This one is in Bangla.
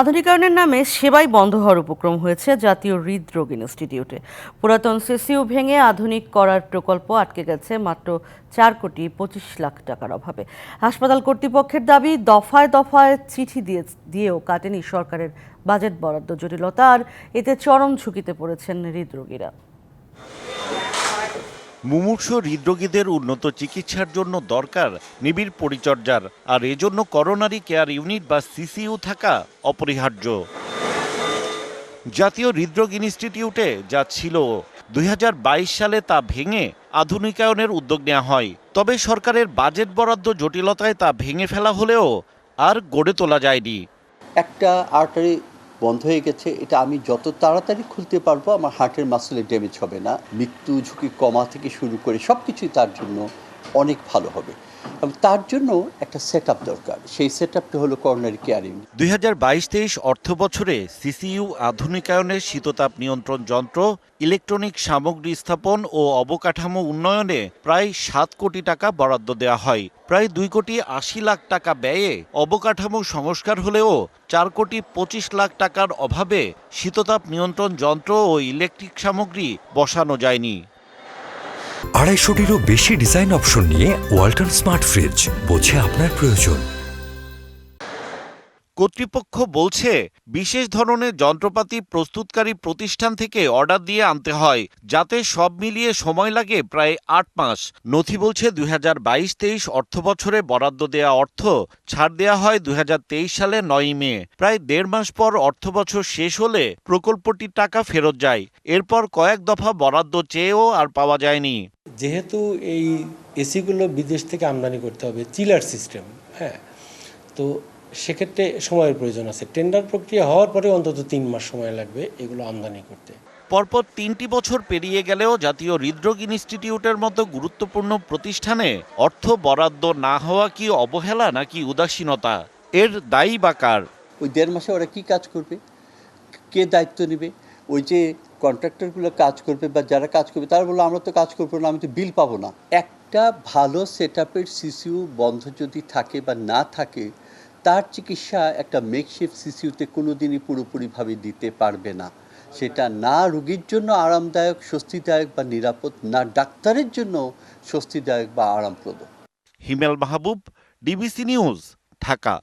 আধুনিকায়নের নামে সেবাই বন্ধ হওয়ার উপক্রম হয়েছে জাতীয় হৃদরোগ ইনস্টিটিউটে। পুরাতন সিসিউ ভেঙে আধুনিক করার প্রকল্প আটকে গেছে মাত্র চার কোটি পঁচিশ লাখ টাকার অভাবে। হাসপাতাল কর্তৃপক্ষের দাবি, দফায় দফায় চিঠি দিয়ে, দিয়েও কাটেনি সরকারের বাজেট বরাদ্দ জটিলতা, আর এতে চরম ঝুঁকিতে পড়েছেন হৃদরোগীরা। মুমূর্ষ হৃদরোগীদের উন্নত চিকিৎসার জন্য দরকার নিবিড় পরিচর্যার, আর এজন্য করোনারি কেয়ার ইউনিট বা সিসিইউ থাকা অপরিহার্য। জাতীয় হৃদরোগ ইনস্টিটিউটে যা ছিল, দুই হাজার বাইশ সালে তা ভেঙে আধুনিকায়নের উদ্যোগ নেওয়া হয়। তবে সরকারের বাজেট বরাদ্দ জটিলতায় তা ভেঙে ফেলা হলেও আর গড়ে তোলা যায়নি। একটা আর্টারি বন্ধ হয়ে গেছে, এটা আমি যত তাড়াতাড়ি খুলতে পারব, আমার হার্টের মাসলে ড্যামেজ হবে না। মৃত্যু ঝুঁকি কমা থেকে শুরু করে সব কিছুই তার জন্য অনেক ভালো হবে। তার জন্য একটা সেট দরকার। সেই সেট আপটা হলো করোনারি কেয়ার দুই হাজার বাইশ তেইশ অর্থ বছরে সিসিইউ আধুনিকায়নের শীততাপ নিয়ন্ত্রণ যন্ত্র ইলেকট্রনিক সামগ্রী স্থাপন ও অবকাঠামো উন্নয়নে প্রায় সাত কোটি টাকা বরাদ্দ দেওয়া হয়। প্রায় দুই কোটি আশি লাখ টাকা ব্যয়ে অবকাঠামো সংস্কার হলেও চার কোটি পঁচিশ লাখ টাকার অভাবে শীততাপ নিয়ন্ত্রণ যন্ত্র ও ইলেকট্রিক সামগ্রী বসানো যায়নি। আড়াইশোটিরও বেশি ডিজাইন অপশন নিয়ে ওয়ালটন স্মার্ট ফ্রিজ বোঝে আপনার প্রয়োজন। কর্তৃপক্ষ বলছে, বিশেষ ধরনের যন্ত্রপাতি প্রস্তুতকারী প্রতিষ্ঠান থেকে অর্ডার দিয়ে আনতে হয়, যাতে সব মিলিয়ে সময় লাগে প্রায় আট মাস। নথি বলছে, দুই হাজার বাইশ তেইশ অর্থ বছরে বরাদ্দ দেয়া অর্থ ছাড় দেয়া হয় দুই হাজার তেইশ সালে নয়ই মে। প্রায় দেড় মাস পর অর্থ বছর শেষ হলে প্রকল্পটির টাকা ফেরত যায়। এরপর কয়েক দফা বরাদ্দ চেয়েও আর পাওয়া যায়নি। যেহেতু এই এসিগুলো বিদেশ থেকে আমদানি করতে হবে চিলার সিস্টেম হ্যাঁ তো সেক্ষেত্রে সময়ের প্রয়োজন আছে। টেন্ডার প্রক্রিয়া হওয়ার পরে অন্তত তিন মাস সময় লাগবে এগুলো আমদানি করতে। পরপর তিনটি বছর পেরিয়ে গেলেও জাতীয় হৃদরোগ ইনস্টিটিউটের মতো গুরুত্বপূর্ণ প্রতিষ্ঠানে অর্থ বরাদ্দ না হওয়া কি অবহেলা নাকি উদাসীনতা? এর দায়ী বা কার? ওই দেড় মাসে ওরা কি কাজ করবে? কে দায়িত্ব নেবে? ওই যে কন্ট্রাক্টরগুলো কাজ করবে বা যারা কাজ করবে, তারা বলল, আমরা তো কাজ করব না, আমি তো বিল পাবো না। একটা ভালো সেট আপের সিসিউ বন্ধ যদি থাকে বা না থাকে, তার চিকিৎসা একটা মেকশিফট সিসিউতে কোনো দিনই পুরোপুরিভাবে দিতে পারবে না। সেটা না রুগীর জন্য আরামদায়ক, স্বস্তিদায়ক বা নিরাপদ, না ডাক্তারের জন্য স্বস্তিদায়ক বা আরামপ্রদ। Himel Mahbub, DBC news, Dhaka.